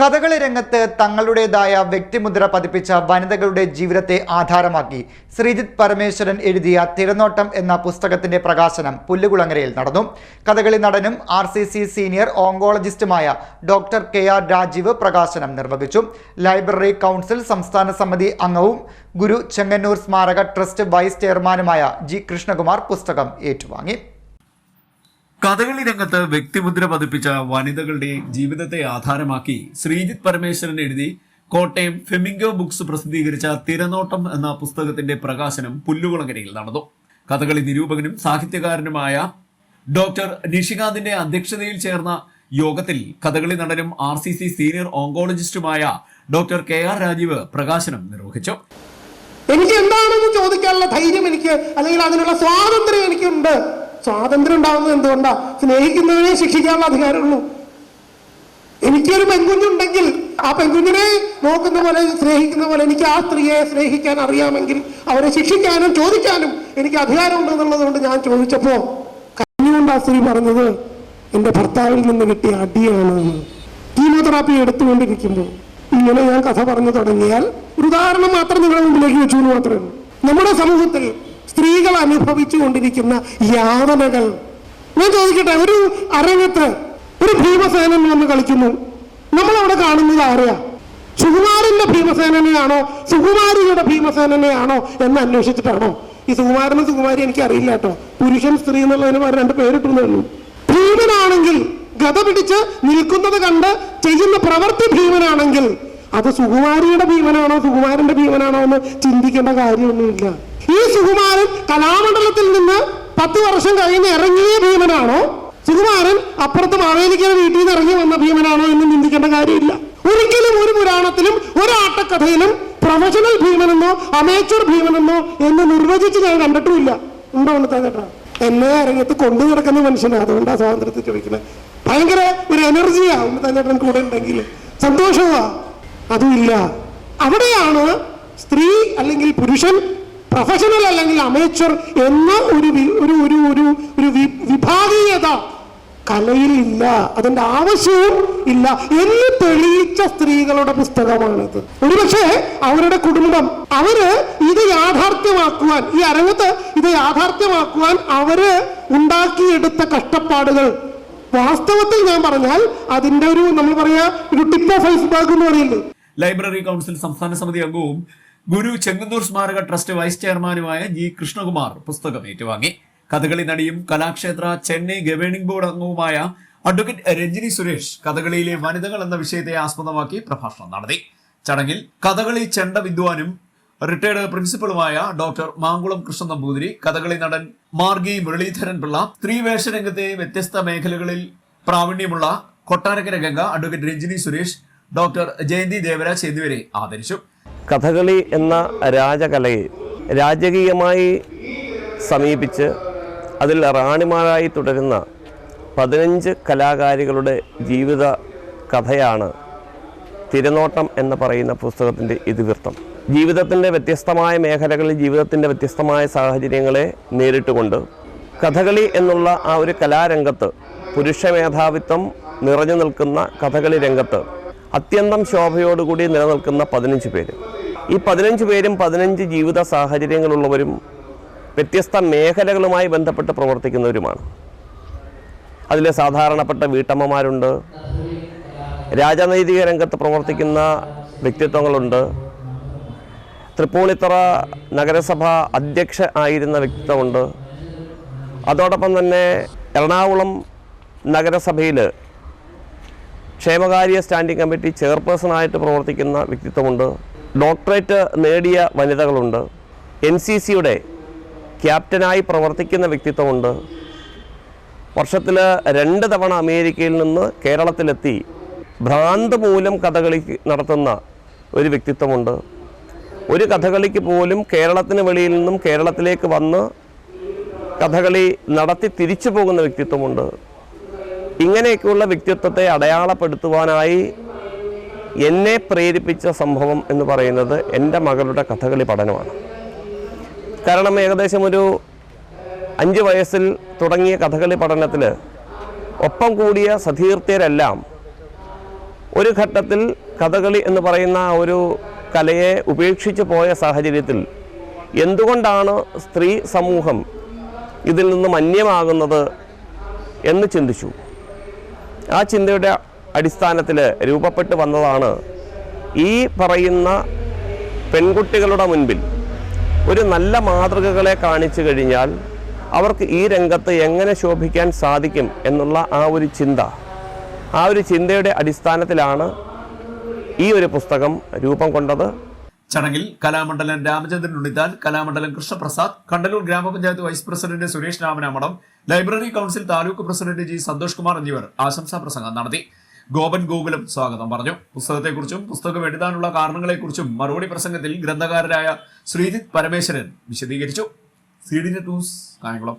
കഥകളി രംഗത്ത് തങ്ങളുടേതായ വ്യക്തിമുദ്ര പതിപ്പിച്ച വനിതകളുടെ ജീവിതത്തെ ആധാരമാക്കി. ശ്രീജിത്ത് പരമേശ്വരൻ എഴുതിയ തിരനോട്ടം എന്ന പുസ്തകത്തിന്റെ പ്രകാശനം പുല്ലുകുളങ്ങരയിൽ നടന്നു. കഥകളി നടനും ആർ സീനിയർ ഓങ്കോളജിസ്റ്റുമായ ഡോക്ടർ കെ ആർ രാജീവ് പ്രകാശനം നിർവഹിച്ചു. ലൈബ്രറി കൗൺസിൽ സംസ്ഥാന സമിതി അംഗവും ഗുരു ചെങ്ങന്നൂർ സ്മാരക ട്രസ്റ്റ് വൈസ് ചെയർമാനുമായ ജി കൃഷ്ണകുമാർ പുസ്തകം ഏറ്റുവാങ്ങി. കഥകളി രംഗത്ത് വ്യക്തിമുദ്ര പതിപ്പിച്ച വനിതകളുടെ ജീവിതത്തെ ആധാരമാക്കി ശ്രീജിത് പരമേശ്വരൻ എഴുതി കോട്ടയം ഫെമിംഗോ ബുക്സ് പ്രസിദ്ധീകരിച്ച തിരനോട്ടം എന്ന പുസ്തകത്തിന്റെ പ്രകാശനം പുല്ലുകുളങ്ങരയിൽ നടന്നു. കഥകളി നിരൂപകനും സാഹിത്യകാരനുമായ ഡോക്ടർ നിഷികാന്തിന്റെ അധ്യക്ഷതയിൽ ചേർന്ന യോഗത്തിൽ കഥകളി നടനും ആർ സി സി സീനിയർ ഓങ്കോളജിസ്റ്റുമായ ഡോക്ടർ കെ ആർ രാജീവ് പ്രകാശനം നിർവഹിച്ചു. എനിക്ക് എന്താണെന്ന് ചോദിക്കാനുള്ള ധൈര്യം എനിക്ക് അല്ലെങ്കിൽ അതിനുള്ള സ്വാതന്ത്ര്യം എനിക്കുണ്ട്. സ്വാതന്ത്ര്യം ഉണ്ടാവുന്നത് എന്തുകൊണ്ടാ? സ്നേഹിക്കുന്നവരെ ശിക്ഷിക്കാനുള്ള അധികാരമുള്ളൂ. എനിക്കൊരു പെൺകുഞ്ഞുണ്ടെങ്കിൽ ആ പെൺകുഞ്ഞിനെ നോക്കുന്ന പോലെ സ്നേഹിക്കുന്ന പോലെ എനിക്ക് ആ സ്ത്രീയെ സ്നേഹിക്കാൻ അറിയാമെങ്കിൽ അവരെ ശിക്ഷിക്കാനും ചോദിക്കാനും എനിക്ക് അധികാരമുണ്ട് എന്നുള്ളത് കൊണ്ട് ഞാൻ ചോദിച്ചപ്പോ കഴിഞ്ഞുകൊണ്ട് ആ സ്ത്രീ പറഞ്ഞത്? എന്റെ ഭർത്താവിൽ നിന്ന് കിട്ടിയ അടിയാണ്. കീമോതെറാപ്പി എടുത്തുകൊണ്ടിരിക്കുമ്പോൾ ഇങ്ങനെ ഞാൻ കഥ പറഞ്ഞു തുടങ്ങിയാൽ ഒരു ഉദാഹരണം മാത്രം നിങ്ങളുടെ മുമ്പിലേക്ക് വെച്ചു എന്ന് മാത്രമേ നമ്മുടെ സമൂഹത്തിൽ സ്ത്രീകൾ അനുഭവിച്ചു കൊണ്ടിരിക്കുന്ന യാതനകൾ. ഞാൻ ചോദിക്കട്ടെ ഒരു അരങ്ങത്ത് ഒരു ഭീമസേനൻ വന്ന് കളിക്കുന്നു. നമ്മൾ അവിടെ കാണുന്നത് ആരെയാ? സുകുമാരന്റെ ഭീമസേനനെയാണോ സുകുമാരിയുടെ ഭീമസേനനെയാണോ എന്ന് അന്വേഷിച്ചിട്ടാണോ? ഈ സുകുമാരനും സുകുമാരി എനിക്ക് അറിയില്ല കേട്ടോ. പുരുഷൻ സ്ത്രീ എന്നുള്ളതിന് രണ്ട് പേരിട്ടുന്നേ ഉള്ളൂ. ഭീമനാണെങ്കിൽ ഗത പിടിച്ച് നിൽക്കുന്നത് കണ്ട് ചെയ്യുന്ന പ്രവൃത്തി ഭീമനാണെങ്കിൽ അത് സുകുമാരിയുടെ ഭീമനാണോ സുകുമാരന്റെ ഭീമനാണോ എന്ന് ചിന്തിക്കേണ്ട കാര്യമൊന്നുമില്ല. ഈ സുകുമാരൻ കലാമണ്ഡലത്തിൽ നിന്ന് പത്ത് വർഷം കഴിഞ്ഞ് ഇറങ്ങിയ ഭീമനാണോ സുകുമാരൻ അപ്പുറത്ത് മാവേലിക്കര വീട്ടിൽ നിന്ന് ഇറങ്ങി വന്ന ഭീമനാണോ എന്ന് ചിന്തിക്കേണ്ട കാര്യമില്ല. ഒരിക്കലും ഒരു പുരാണത്തിലും ഒരു ആട്ടക്കഥയിലും പ്രൊഫഷണൽ ഭീമനെന്നോ അമേച്ചർ ഭീമനെന്നോ എന്ന് നിർവചിച്ച് ഞാൻ കണ്ടിട്ടുമില്ല. ഉണ്ടോ ഉണ്ടാകട്ടാ എന്നെ അരങ്ങത്ത് കൊണ്ടു നടക്കുന്ന മനുഷ്യനാണ് അതുകൊണ്ടാണ് സ്വാതന്ത്ര്യത്തിൽ ചോദിക്കുന്നത്. ഭയങ്കര ഒരു എനർജിയാ ഉണ്ണത്താൻ കൂടെ ഉണ്ടെങ്കിൽ സന്തോഷമാ അതുമില്ല. അവിടെയാണ് സ്ത്രീ അല്ലെങ്കിൽ പുരുഷൻ പ്രൊഫഷണൽ അല്ലെങ്കിൽ അമേച്ചർ എന്ന ഒരു ഒരു ഒരു ഒരു ഒരു വിഭാഗീയത കലയിൽ ഇല്ല. അതിന്റെ ആവശ്യവും ഇല്ല. എന്ന് തെളിയിച്ച സ്ത്രീകളുടെ പുസ്തകമാണിത്. ഒരുപക്ഷെ അവരുടെ കുടുംബം അവർ ഇത് യാഥാർത്ഥ്യമാക്കുവാൻ ഈ അരങ്ങത്ത് ഇത് യാഥാർത്ഥ്യമാക്കുവാൻ അവർ ഉണ്ടാക്കിയെടുത്ത കഷ്ടപ്പാടുകൾ. വാസ്തവത്തിൽ ഞാൻ പറഞ്ഞാൽ അതിന്റെ ഒരു നമ്മൾ പറയാ ഒരു ടിപ്പ് ഓഫ് ഐസ്ബർഗ് എന്ന് പറയില്ലേ ലൈബ്രറി കൗൺസിൽ സംസ്ഥാന സമിതി അംഗവും ഗുരു ചെങ്ങന്നൂർ സ്മാരക ട്രസ്റ്റ് വൈസ് ചെയർമാനുമായ ജി കൃഷ്ണകുമാർ പുസ്തകം ഏറ്റുവാങ്ങി. കഥകളി നടിയും കലാക്ഷേത്ര ചെന്നൈ ഗവേണിംഗ് ബോർഡ് അംഗവുമായ അഡ്വക്കേറ്റ് രഞ്ജിനി സുരേഷ് കഥകളിയിലെ വനിതകൾ എന്ന വിഷയത്തെ ആസ്പദമാക്കി പ്രഭാഷണം നടത്തി. ചടങ്ങിൽ കഥകളി ചെണ്ട വിദ്വാനും റിട്ടയർഡ് പ്രിൻസിപ്പളുമായ ഡോക്ടർ മാങ്കുളം കൃഷ്ണൻ നമ്പൂതിരി കഥകളി നടൻ മാർഗി മുരളീധരൻ പിള്ള സ്ത്രീവേഷ രംഗത്തെ വ്യത്യസ്ത മേഖലകളിൽ പ്രാവീണ്യമുള്ള കൊട്ടാരക്കര ഗംഗ അഡ്വക്കേറ്റ് രഞ്ജിനി സുരേഷ് ഡോക്ടർ ജയന്തി ദേവരാജ് എന്നിവരെ ആദരിച്ചു. കഥകളി എന്ന രാജകലയെ രാജകീയമായി സമീപിച്ച് അതിൽ റാണിമാരായി തുടരുന്ന പതിനഞ്ച് കലാകാരികളുടെ ജീവിത കഥയാണ് തിരനോട്ടം എന്ന് പറയുന്ന പുസ്തകത്തിന്റെ ഇതിവൃത്തം. ജീവിതത്തിന്റെ വ്യത്യസ്തമായ മേഖലകളിൽ ജീവിതത്തിന്റെ വ്യത്യസ്തമായ സാഹചര്യങ്ങളെ നേരിട്ടുകൊണ്ട് കഥകളി എന്നുള്ള ആ ഒരു കലാരംഗത്ത് പുരുഷ മേധാവിത്വം നിറഞ്ഞു നിൽക്കുന്ന കഥകളി രംഗത്ത് അത്യന്തം ശോഭയോടുകൂടി നിലനിൽക്കുന്ന പതിനഞ്ച് പേര്. ഈ പതിനഞ്ച് പേരും പതിനഞ്ച് ജീവിത സാഹചര്യങ്ങളുള്ളവരും വ്യത്യസ്ത മേഖലകളുമായി ബന്ധപ്പെട്ട് പ്രവർത്തിക്കുന്നവരുമാണ്. അതിലെ സാധാരണപ്പെട്ട വീട്ടമ്മമാരുണ്ട്. രാജനൈതിക രംഗത്ത് പ്രവർത്തിക്കുന്ന വ്യക്തിത്വങ്ങളുണ്ട്. തൃപ്പൂണിത്തറ നഗരസഭ അധ്യക്ഷ ആയിരുന്ന വ്യക്തിത്വമുണ്ട്. അതോടൊപ്പം തന്നെ എറണാകുളം നഗരസഭയിൽ ക്ഷേമകാര്യ സ്റ്റാൻഡിംഗ് കമ്മിറ്റി ചെയർപേഴ്സണായിട്ട് പ്രവർത്തിക്കുന്ന വ്യക്തിത്വമുണ്ട്. ഡോക്ടറേറ്റ് നേടിയ വനിതകളുണ്ട്. എൻ സി സിയുടെ ക്യാപ്റ്റനായി പ്രവർത്തിക്കുന്ന വ്യക്തിത്വമുണ്ട്. വർഷത്തിൽ രണ്ട് തവണ അമേരിക്കയിൽ നിന്ന് കേരളത്തിലെത്തി ഭ്രാന്ത് മൂലം കഥകളി നടത്തുന്ന ഒരു വ്യക്തിത്വമുണ്ട്. ഒരു കഥകളിക്ക് പോലും കേരളത്തിന് വെളിയിൽ നിന്നും കേരളത്തിലേക്ക് വന്ന് കഥകളി നടത്തി തിരിച്ചു പോകുന്ന വ്യക്തിത്വമുണ്ട്. ഇങ്ങനെയൊക്കെയുള്ള വ്യക്തിത്വത്തെ അടയാളപ്പെടുത്തുവാനായി എന്നെ പ്രേരിപ്പിച്ച സംഭവം എന്ന് പറയുന്നത് എന്റെ മകളുടെ കഥകളി പഠനമാണ്. കാരണം ഏകദേശം ഒരു അഞ്ച് വയസ്സിൽ തുടങ്ങിയ കഥകളി പഠനത്തിൽ ഒപ്പം കൂടിയ സതീർത്ഥ്യരെല്ലാം ഒരു ഘട്ടത്തിൽ കഥകളി എന്ന് പറയുന്ന ഒരു കലയെ ഉപേക്ഷിച്ച് പോയ സാഹചര്യത്തിൽ എന്തുകൊണ്ടാണ് സ്ത്രീ സമൂഹം ഇതിൽ നിന്ന് മന്യമാകുന്നത് എന്ന് ചിന്തിച്ചു. ആ ചിന്തയുടെ അടിസ്ഥാനത്തിൽ രൂപപ്പെട്ട് വന്നതാണ് ഈ പറയുന്ന പെൺകുട്ടികളുടെ മുൻപിൽ ഒരു നല്ല മാതൃകകളെ കാണിച്ചു കഴിഞ്ഞാൽ അവർക്ക് ഈ രംഗത്ത് എങ്ങനെ ശോഭിക്കാൻ സാധിക്കും എന്നുള്ള ആ ഒരു ചിന്ത ആ ഒരു ചിന്തയുടെ അടിസ്ഥാനത്തിലാണ് ഈ ഒരു പുസ്തകം രൂപം കൊണ്ടത്. ചടങ്ങിൽ കലാമണ്ഡലം രാമചന്ദ്രൻ ഉണ്ണിത്താൻ കലാമണ്ഡലം കൃഷ്ണപ്രസാദ് കണ്ടലൂർ ഗ്രാമപഞ്ചായത്ത് vice president Suresh Ramanamadam library council taluk president G Santhosh Kumar എന്നിവർ ആശംസാ പ്രസംഗം നടത്തി. ഗോപൻ ഗോകുലം സ്വാഗതം പറഞ്ഞു. പുസ്തകത്തെക്കുറിച്ചും പുസ്തകം എഴുതാനുള്ള കാരണങ്ങളെക്കുറിച്ചും മറുപടി പ്രസംഗത്തിൽ ഗ്രന്ഥകാരനായ ശ്രീജിത്ത് പരമേശ്വരൻ വിശദീകരിച്ചു. C D news Kayamkulam.